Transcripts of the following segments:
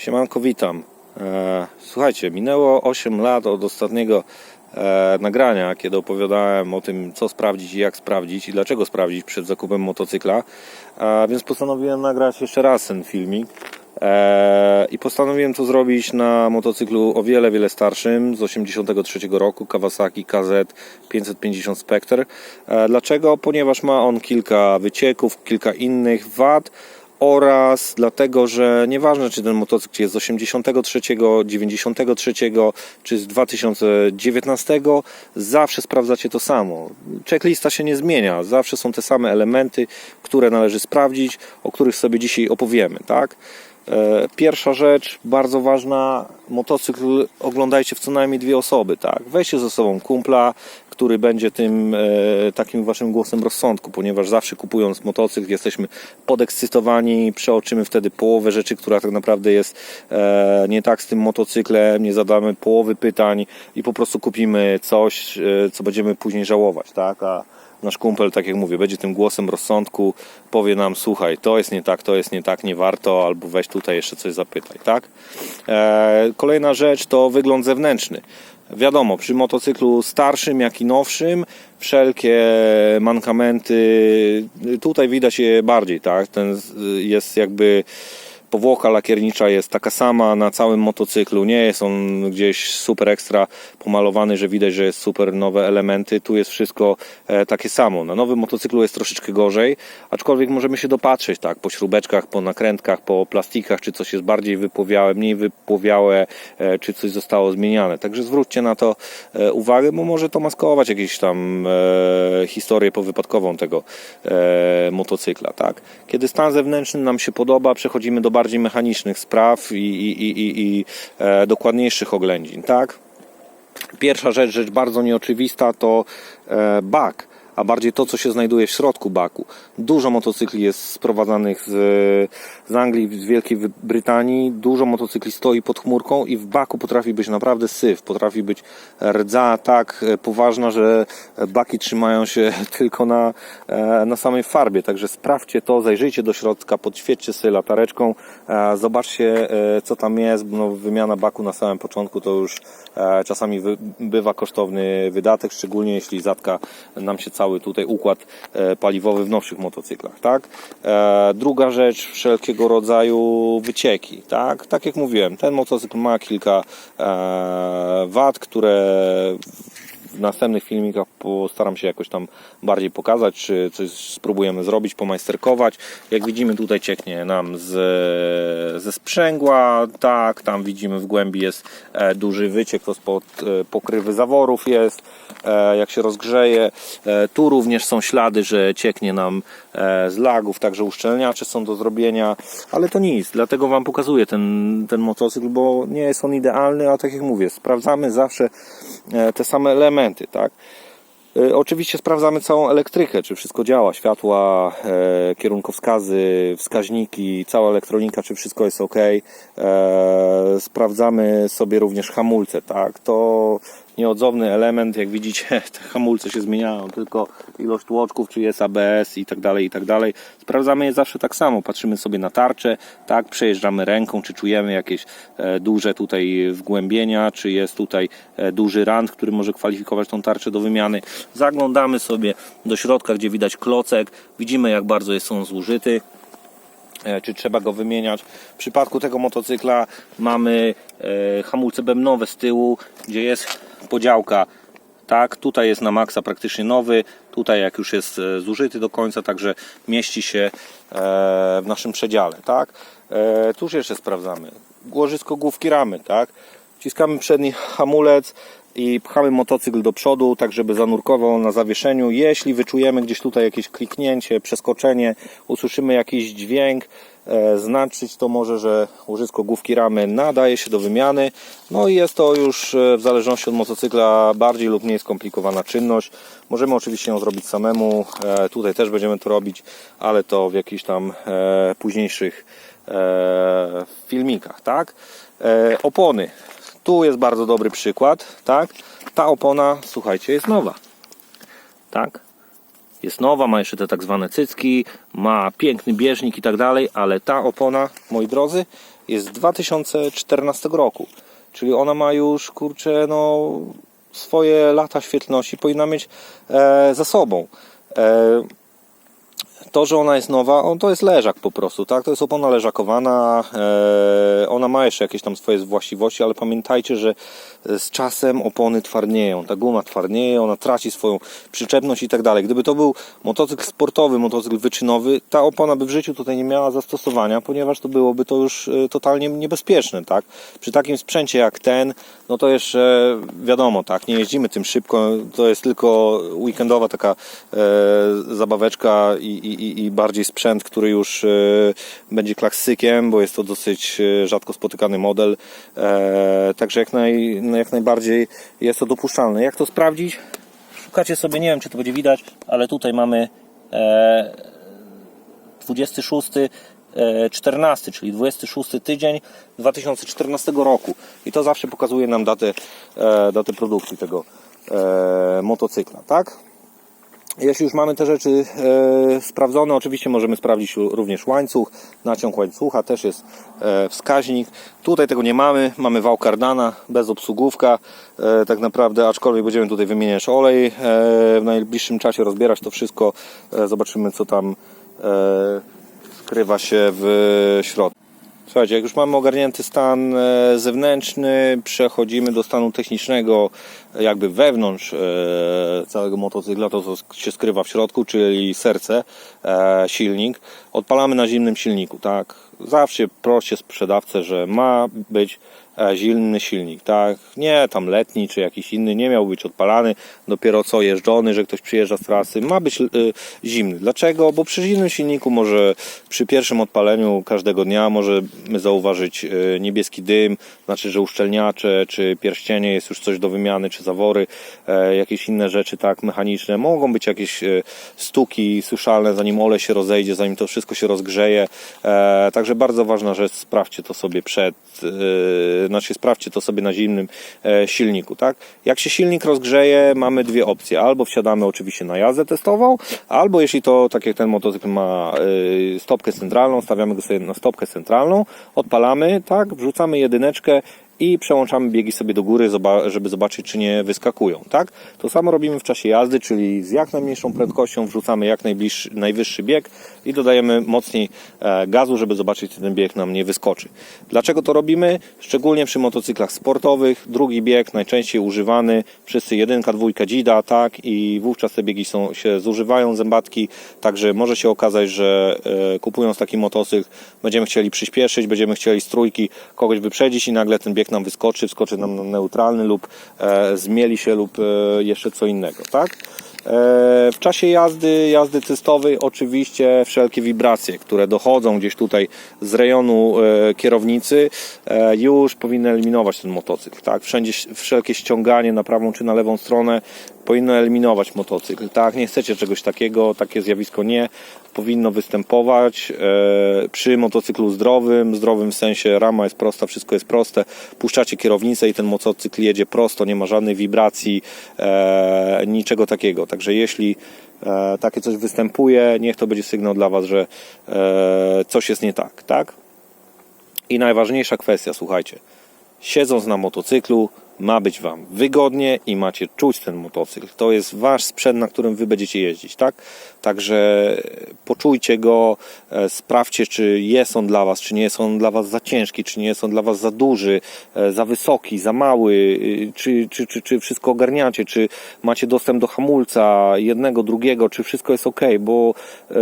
Siemanko, witam. E, Słuchajcie, minęło 8 lat od ostatniego e, nagrania, kiedy opowiadałem o tym, co sprawdzić i jak sprawdzić i dlaczego sprawdzić przed zakupem motocykla. E, Więc postanowiłem nagrać jeszcze raz ten filmik. I postanowiłem to zrobić na motocyklu o wiele, wiele starszym z 83 roku Kawasaki KZ 550 Spectre. Dlaczego? Ponieważ ma on kilka wycieków, kilka innych wad oraz dlatego, że nieważne czy ten motocykl jest z 83, 93 czy z 2019, zawsze sprawdzacie to samo. Checklista się nie zmienia, zawsze są te same elementy, które należy sprawdzić, o których sobie dzisiaj opowiemy, tak? E, Pierwsza rzecz, bardzo ważna, motocykl oglądajcie w co najmniej dwie osoby, tak? Weźcie ze sobą kumpla, który będzie tym e, takim waszym głosem rozsądku, ponieważ zawsze kupując motocykl jesteśmy podekscytowani, przeoczymy wtedy połowę rzeczy, która tak naprawdę jest e, nie tak z tym motocyklem, nie zadamy połowy pytań i po prostu kupimy coś, co będziemy później żałować, tak? A nasz kumpel, tak jak mówię, będzie tym głosem rozsądku, powie nam, słuchaj, to jest nie tak, to jest nie tak, nie warto, albo weź tutaj jeszcze coś zapytaj, tak? E, kolejna rzecz to wygląd zewnętrzny. Wiadomo, przy motocyklu starszym, jak i nowszym, wszelkie mankamenty, tutaj widać je bardziej, tak? Ten jest jakby powłoka lakiernicza jest taka sama na całym motocyklu. Nie jest on gdzieś super ekstra pomalowany, że widać, że jest super nowe elementy. Tu jest wszystko e, takie samo. Na nowym motocyklu jest troszeczkę gorzej, aczkolwiek możemy się dopatrzeć tak, po śrubeczkach, po nakrętkach, po plastikach, czy coś jest bardziej wypłowiałe, mniej wypłowiałe, e, czy coś zostało zmieniane. Także zwróćcie na to e, uwagę, bo może to maskować jakieś tam historię powypadkową tego motocykla. Tak? Kiedy stan zewnętrzny nam się podoba, przechodzimy do bardziej mechanicznych spraw i, i, i, i, e, dokładniejszych oględzin. Tak? Pierwsza rzecz, rzecz bardzo nieoczywista, to e, bak, a bardziej to, co się znajduje w środku baku. Dużo motocykli jest sprowadzanych z, z Anglii, z Wielkiej Brytanii. Dużo motocykli stoi pod chmurką i w baku potrafi być naprawdę syf. Potrafi być rdza tak poważna, że baki trzymają się tylko na, e, na samej farbie. Także sprawdźcie to, zajrzyjcie do środka, podświećcie sobie latareczką, e, zobaczcie, e, co tam jest. No, wymiana baku na samym początku to już czasami bywa kosztowny wydatek, szczególnie jeśli zatka nam się cały tutaj układ e, paliwowy w nowszych motocyklach, tak? E, druga rzecz, wszelkiego rodzaju wycieki, tak? Tak jak mówiłem, ten motocykl ma kilka e, wad, które w następnych filmikach postaram się jakoś tam bardziej pokazać, czy coś spróbujemy zrobić, pomajsterkować. Jak widzimy tutaj cieknie nam z, ze sprzęgła, tak, tam widzimy w głębi jest e, duży wyciek, to spod e, pokrywy zaworów jest, e, jak się rozgrzeje. Tu również są ślady, że cieknie nam z lagów, także uszczelniacze są do zrobienia, ale to nic, dlatego Wam pokazuję ten, ten motocykl, bo nie jest on idealny, a tak jak mówię, sprawdzamy zawsze te same elementy, tak? E, Oczywiście sprawdzamy całą elektrykę, czy wszystko działa, światła, e, kierunkowskazy, wskaźniki, cała elektronika, czy wszystko jest ok. E, sprawdzamy sobie również hamulce, tak? To nieodzowny element, jak widzicie, te hamulce się zmieniają, tylko ilość tłoczków, czy jest ABS i tak dalej, i tak dalej. Sprawdzamy je zawsze tak samo, patrzymy sobie na tarczę, tak, przejeżdżamy ręką, czy czujemy jakieś e, duże tutaj wgłębienia, czy jest tutaj e, duży rand, który może kwalifikować tą tarczę do wymiany. Zaglądamy sobie do środka, gdzie widać klocek, widzimy jak bardzo jest on zużyty czy trzeba go wymieniać. W przypadku tego motocykla mamy e, hamulce bębnowe z tyłu, gdzie jest podziałka. Tak, tutaj jest na maksa praktycznie nowy, tutaj jak już jest e, zużyty do końca, także mieści się e, w naszym przedziale. Tak, e, tuż jeszcze sprawdzamy. Łożysko główki ramy, tak. Wciskamy przedni hamulec i pchamy motocykl do przodu, tak żeby zanurkował na zawieszeniu. Jeśli wyczujemy gdzieś tutaj jakieś kliknięcie, przeskoczenie, usłyszymy jakiś dźwięk, e, znaczyć to może, że łożysko główki ramy nadaje się do wymiany. No i jest to już e, w zależności od motocykla bardziej lub mniej skomplikowana czynność. Możemy oczywiście ją zrobić samemu, e, tutaj też będziemy to robić, ale to w jakichś tam e, późniejszych e, filmikach, tak? E, opony. Tu jest bardzo dobry przykład, tak? Ta opona, słuchajcie, jest nowa. Tak? Jest nowa, ma jeszcze te tak zwane cycki, ma piękny bieżnik i tak dalej, ale ta opona, moi drodzy, jest z 2014 roku. Czyli ona ma już, kurczę, no swoje lata świetności powinna mieć e, za sobą. E, to, że ona jest nowa, on to jest leżak po prostu, tak? To jest opona leżakowana, e, ona ma jeszcze jakieś tam swoje właściwości, ale pamiętajcie, że z czasem opony twardnieją, ta guma twardnieje, ona traci swoją przyczepność i tak dalej. Gdyby to był motocykl sportowy, motocykl wyczynowy, ta opona by w życiu tutaj nie miała zastosowania, ponieważ to byłoby to już e, totalnie niebezpieczne, tak? Przy takim sprzęcie jak ten, no to jeszcze wiadomo, tak, nie jeździmy tym szybko, to jest tylko weekendowa taka e, zabaweczka i, i, i bardziej sprzęt, który już e, będzie klasykiem, bo jest to dosyć e, rzadko spotykany model, e, także jak, naj, no jak najbardziej jest to dopuszczalne. Jak to sprawdzić? Szukacie sobie, nie wiem czy to będzie widać, ale tutaj mamy e, 26 e, 14, czyli 26 tydzień 2014 roku. I to zawsze pokazuje nam datę, datę produkcji tego motocykla, tak? Jeśli już mamy te rzeczy e, sprawdzone, oczywiście możemy sprawdzić również łańcuch, naciąg łańcucha, też jest e, wskaźnik. Tutaj tego nie mamy, mamy wał Cardana, bez obsługówka, e, tak naprawdę, aczkolwiek będziemy tutaj wymieniać olej, e, w najbliższym czasie rozbierać to wszystko, e, zobaczymy co tam e, skrywa się w środku. Słuchajcie, jak już mamy ogarnięty stan e, zewnętrzny, przechodzimy do stanu technicznego, jakby wewnątrz e, całego motocykla, to co się skrywa w środku, czyli serce, e, silnik. Odpalamy na zimnym silniku, tak? Zawsze proście sprzedawcę, że ma być zimny silnik, tak? Nie tam letni czy jakiś inny, nie miał być odpalany, dopiero co jeżdżony, że ktoś przyjeżdża z trasy, ma być e, zimny. Dlaczego? Bo przy zimnym silniku może przy pierwszym odpaleniu każdego dnia możemy zauważyć e, niebieski dym, znaczy, że uszczelniacze czy pierścienie jest już coś do wymiany, czy zawory, e, jakieś inne rzeczy tak mechaniczne. Mogą być jakieś e, stuki słyszalne, zanim olej się rozejdzie, zanim to wszystko się rozgrzeje. E, Także bardzo ważna rzecz, sprawdźcie to sobie przed, e, znaczy sprawdźcie to sobie na zimnym e, silniku, tak? Jak się silnik rozgrzeje, mamy dwie opcje. Albo wsiadamy oczywiście na jazdę testową, albo jeśli to, tak jak ten motocykl ma e, stopkę centralną, stawiamy go sobie na stopkę centralną, odpalamy, tak? Wrzucamy jedyneczkę i przełączamy biegi sobie do góry, żeby zobaczyć, czy nie wyskakują, tak? To samo robimy w czasie jazdy, czyli z jak najmniejszą prędkością wrzucamy jak najwyższy bieg i dodajemy mocniej e, gazu, żeby zobaczyć, czy ten bieg nam nie wyskoczy. Dlaczego to robimy? Szczególnie przy motocyklach sportowych. Drugi bieg najczęściej używany, wszyscy jedynka, dwójka dzida, tak? I wówczas te biegi są, się zużywają, zębatki, także może się okazać, że e, kupując taki motocykl będziemy chcieli przyspieszyć, będziemy chcieli z trójki kogoś wyprzedzić i nagle ten bieg nam wyskoczy, wskoczy nam na neutralny lub e, zmieli się lub e, jeszcze co innego, tak? E, W czasie jazdy, jazdy testowej oczywiście wszelkie wibracje, które dochodzą gdzieś tutaj z rejonu e, kierownicy e, już powinny eliminować ten motocykl, tak? Wszędzie wszelkie ściąganie na prawą czy na lewą stronę powinno eliminować motocykl, tak? Nie chcecie czegoś takiego, takie zjawisko nie powinno występować e, przy motocyklu zdrowym, zdrowym w sensie rama jest prosta, wszystko jest proste, puszczacie kierownicę i ten motocykl jedzie prosto, nie ma żadnej wibracji, e, niczego takiego. Także jeśli e, takie coś występuje, niech to będzie sygnał dla Was, że coś jest nie tak, tak? I najważniejsza kwestia, słuchajcie, siedząc na motocyklu, ma być Wam wygodnie i macie czuć ten motocykl. To jest Wasz sprzęt, na którym Wy będziecie jeździć, tak? Także poczujcie go, e, sprawdźcie, czy jest on dla Was, czy nie jest on dla Was za ciężki, czy nie jest on dla Was za duży, e, za wysoki, za mały, y, czy, czy, czy, czy wszystko ogarniacie, czy macie dostęp do hamulca jednego, drugiego, czy wszystko jest ok, bo e,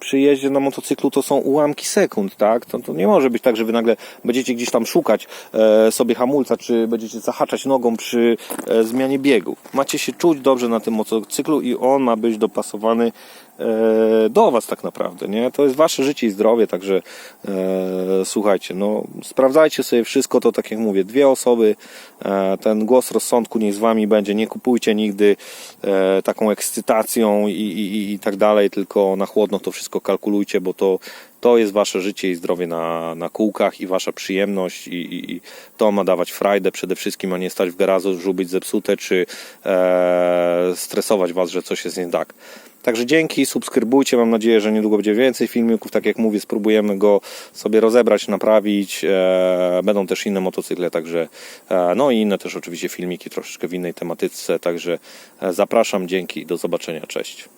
przy jeździe na motocyklu to są ułamki sekund, tak? To, to nie może być tak, że Wy nagle będziecie gdzieś tam szukać e, sobie hamulca, czy będziecie zahaczać nogą przy e, zmianie biegu. Macie się czuć dobrze na tym motocyklu i on ma być dopasowany e, do Was tak naprawdę, nie? To jest Wasze życie i zdrowie, także e, słuchajcie, no sprawdzajcie sobie wszystko, to tak jak mówię, dwie osoby, e, ten głos rozsądku niech z Wami będzie, nie kupujcie nigdy e, taką ekscytacją i, i- i tak dalej, tylko na chłodno to wszystko kalkulujcie, bo to to jest wasze życie i zdrowie na, na kółkach i wasza przyjemność i, i, i to ma dawać frajdę przede wszystkim, a nie stać w garażu, być zepsute, czy e, stresować was, że coś jest nie tak. Także dzięki, subskrybujcie. Mam nadzieję, że niedługo będzie więcej filmików. Tak jak mówię, spróbujemy go sobie rozebrać, naprawić. E, Będą też inne motocykle, także e, no i inne też oczywiście filmiki troszeczkę w innej tematyce. Także e, zapraszam, dzięki, do zobaczenia, cześć.